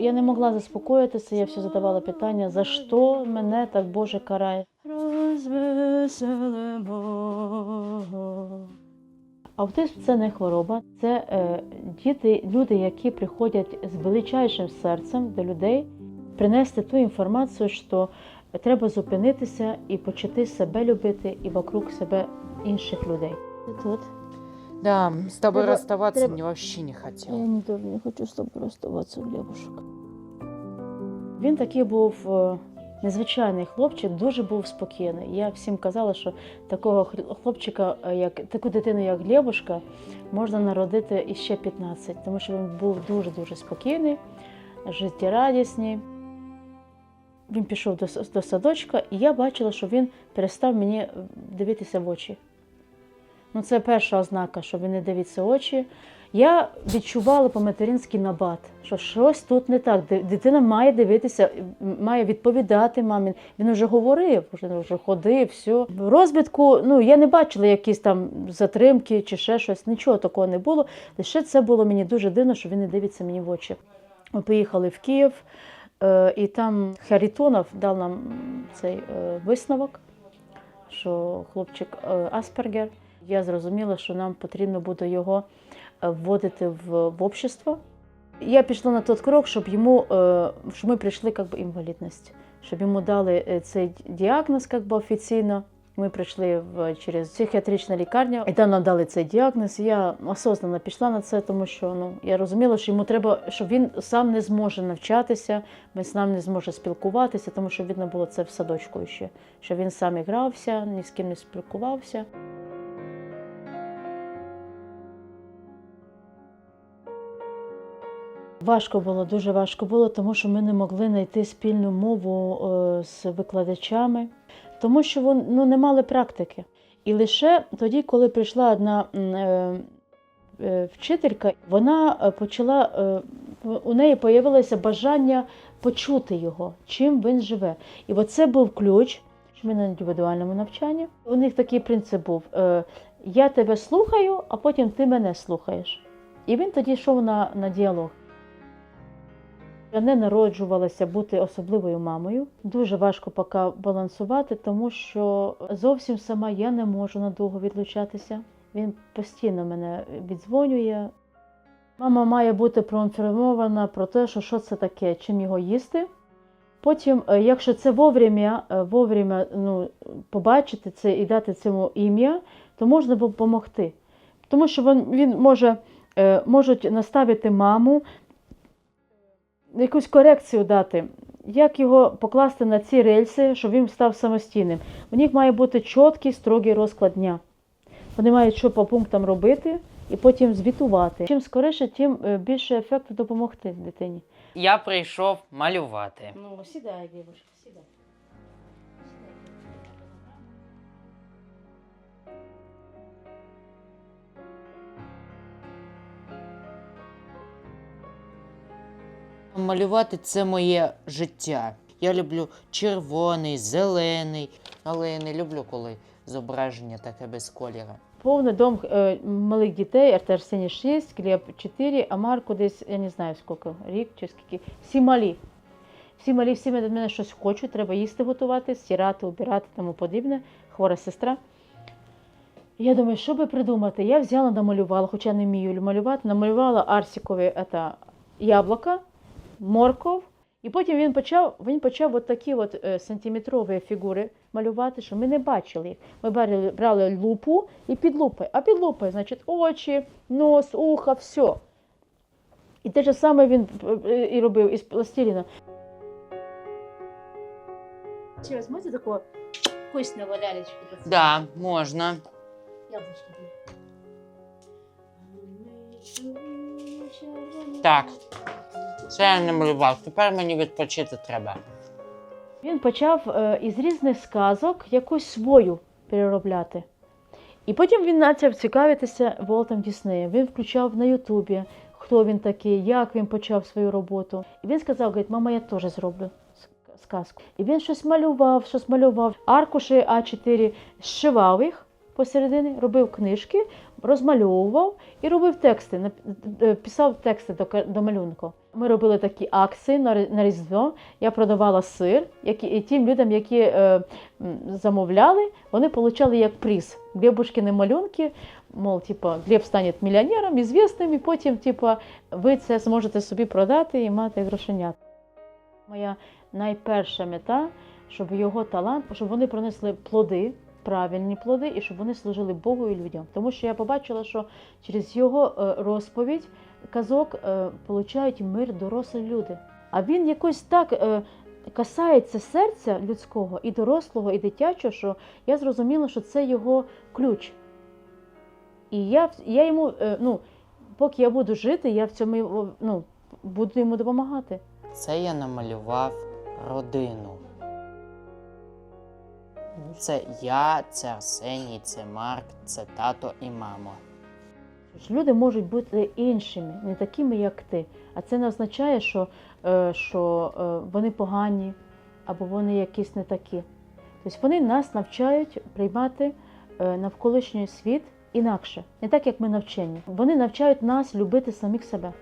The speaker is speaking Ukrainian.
Я не могла заспокоїтися, я все задавала питання, за що мене так Боже карає. Розвеселимо. Аутизм це не хвороба, це е, діти, люди, які приходять з величайшим серцем до людей, принести ту інформацію, що треба зупинитися і почати себе любити і вокруг себе інших людей. Тут Да, с тобой Треба- расставаться треба- мне вообще не хотел. я не, дуже не хочу з тобою розставатися, Глебушек. Він такий був е, незвичайний хлопчик, дуже був спокійний. Я всім казала, що такого хл- хлопчика, е, як таку дитину, як Глебушка, можна народити іще 15, тому що він був дуже-дуже спокійний, життєрадісний. Він пішов до, с- до садочка, і я бачила, що він перестав мені е, дивитися в очі. Ну, це перша ознака, що він не дивиться очі. Я відчувала по-материнськи набат, що щось тут не так. Дитина має дивитися, має відповідати мамі. Він вже говорив, вже, вже ходив, все. В розвитку ну, я не бачила якісь там затримки чи ще щось, нічого такого не було. Лише це було мені дуже дивно, що він не дивиться мені в очі. Ми поїхали в Київ, е, і там Харитонов дав нам цей е, висновок, що хлопчик е, Аспергер. Я зрозуміла, що нам потрібно буде його е, вводити в, в общество. Я пішла на той крок, щоб йому, е, щоб ми прийшли як би, інвалідність, щоб йому дали е, цей діагноз як би, офіційно. Ми прийшли в, через психіатричну лікарню, і там нам дали цей діагноз. Я осознанно пішла на це, тому що ну, я розуміла, що йому треба, що він сам не зможе навчатися, він сам не зможе спілкуватися, тому що видно було це в садочку ще, що він сам і грався, ні з ким не спілкувався. Важко було, дуже важко було, тому що ми не могли знайти спільну мову е, з викладачами, тому що вон, ну, не мали практики. І лише тоді, коли прийшла одна е, е, вчителька, вона почала, у неї з'явилося бажання почути його, чим він живе. І оце був ключ. Ми на індивідуальному навчанні. У них такий принцип був: я тебе слухаю, а потім ти мене слухаєш. І він тоді йшов на, на діалог. Я не народжувалася бути особливою мамою. Дуже важко поки балансувати, тому що зовсім сама я не можу надовго відлучатися. Він постійно мене віддзвонює. Мама має бути проінформована про те, що, що це таке, чим його їсти. Потім, е, якщо це вовремя, е, вовремя ну, побачити це і дати цьому ім'я, то можна допомогти. Тому що він, він може, е, можуть наставити маму, якусь корекцію дати, як його покласти на ці рельси, щоб він став самостійним. У них має бути чіткий, строгий розклад дня. Вони мають що по пунктам робити і потім звітувати. Чим скоріше, тим е, більше ефекту допомогти дитині. Я прийшов малювати. Ну, сідай, дівчинка, сідай. Малювати це моє життя. Я люблю червоний, зелений, але я не люблю, коли зображення таке без кольору. Повний дом е, малих дітей, Артем Арсеній 6, Глеб 4, а Марку десь, я не знаю скільки, рік чи скільки. Всі малі. Всі малі, всі від мене щось хочуть, треба їсти готувати, стирати, убирати тому подібне. Хвора сестра. Я думаю, що би придумати? Я взяла, намалювала, хоча не вмію малювати, намалювала Арсікові яблука, морков. І потім він почав, він почав от такі от, е, сантиметрові фігури малювати, що ми не бачили їх. Ми брали, брали лупу і під лупою. А під лупою, значить, очі, нос, ухо, все. І те ж саме він е, і робив із пластиліна. Чи возьмете такого вкусного лялечку? Да, можна. Яблочко. Так. Це я не малював. Тепер мені відпочити треба. Він почав е, із різних сказок якусь свою переробляти. І потім він почав цікавитися Волтом Діснеєм. Він включав на Ютубі, хто він такий, як він почав свою роботу. І він сказав: говорить, мама, я теж зроблю сказку. І він щось малював, щось малював. Аркуші А4 зшивав їх посередині, робив книжки, розмальовував і робив тексти, е, писав тексти до, до малюнку. Ми робили такі акції на Різдво. Я продавала сир, які, і тим людям, які е, замовляли, вони отримали як приз Глебушкіни малюнки. Мол, типа, Глеб стане мільйонером, ізвісним, і потім, типа, ви це зможете собі продати і мати грошенят. Моя найперша мета, щоб його талант, щоб вони принесли плоди, правильні плоди, і щоб вони служили Богу і людям. Тому що я побачила, що через його е, розповідь казок е, получають мир дорослі люди. А він якось так е, касається серця людського, і дорослого, і дитячого, що я зрозуміла, що це його ключ. І я, я йому, ну, поки я буду жити, я в цьому ну, буду йому допомагати. Це я намалював родину. Це я, це Арсеній, це Марк, це тато і мама. Люди можуть бути іншими, не такими, як ти. А це не означає, що, е, що е, вони погані або вони якісь не такі. Тобто вони нас навчають приймати е, навколишній світ інакше, не так, як ми навчені. Вони навчають нас любити самих себе.